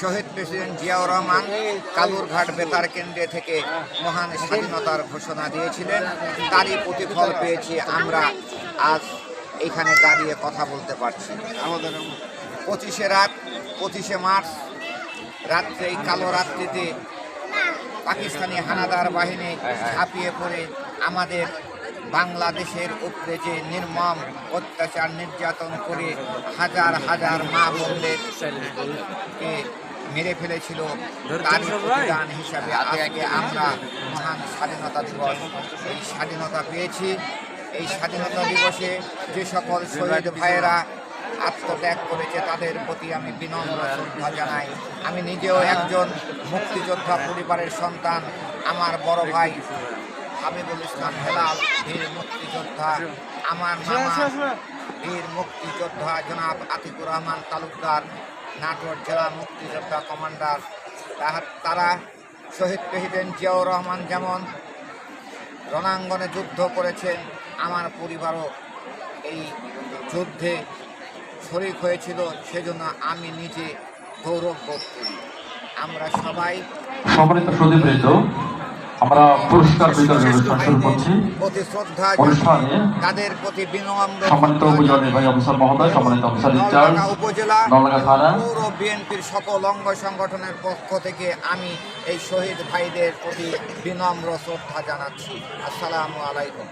শহীদ president Ziaur Rahman Kalurghat বেতার কেন্দ্রে থেকে মহান স্বাধীনতার ঘোষণা দিয়েছিলেন। তারই প্রতিফল পেয়েছি আমরা। আজ এখানে দাঁড়িয়ে কথা বলতে পারছি। আমাদের পঁচিশে রাত, পঁচিশে মার্চ রাত্রে এই কালো রাত্রিতে পাকিস্তানি হানাদার বাহিনী ঝাঁপিয়ে পড়ে আমাদের বাংলাদেশের উপরে যে নির্মম অত্যাচার, নির্যাতন করে হাজার হাজার মা বোনদেরকে মেরে ফেলেছিল তার প্রতিদান হিসাবে। আজকে আমরা মহান স্বাধীনতা দিবস। এই স্বাধীনতা পেয়েছি। এই স্বাধীনতা দিবসে যে সকল শহীদ ভাইয়েরা আত্মত্যাগ করেছে তাদের প্রতি আমি বিনম্র শ্রদ্ধা জানাই। আমি নিজেও একজন মুক্তিযোদ্ধা পরিবারের সন্তান। আমার বড় ভাই হাবিবুল ইসলাম হেলাল বীর মুক্তিযোদ্ধা। আমার মামা বীর মুক্তিযোদ্ধা জনাব আতিকুর রহমান তালুকদার। নাটোর জেলা মুক্তিযোদ্ধা কমান্ডার। তারা শহীদ প্রেসিডেন্ট জিয়াউর রহমান যেমন রণাঙ্গনে যুদ্ধ করেছেন, আমার পরিবারও এই যুদ্ধে শরিক হয়েছিল, সেজন্য আমি নিজে গৌরব বোধ করি। আমরা সবাই সম্মানিত আমরা পুরস্কার বিতরণের অনুষ্ঠান শুরু করছি। অনুষ্ঠানে তাদের প্রতি বিনম্র সম্মানিত উপজেলা নির্বাহী অফিসার মহোদয় সম্মানিত অফিসার ইনচার্জ উপজেলা নলডাঙ্গা থানা। পৌর বিএনপির সকল অঙ্গ সংগঠনের পক্ষ থেকে আমি এই শহীদ ভাইদের প্রতি বিনম্র শ্রদ্ধা জানাচ্ছি। আসসালামু আলাইকুম।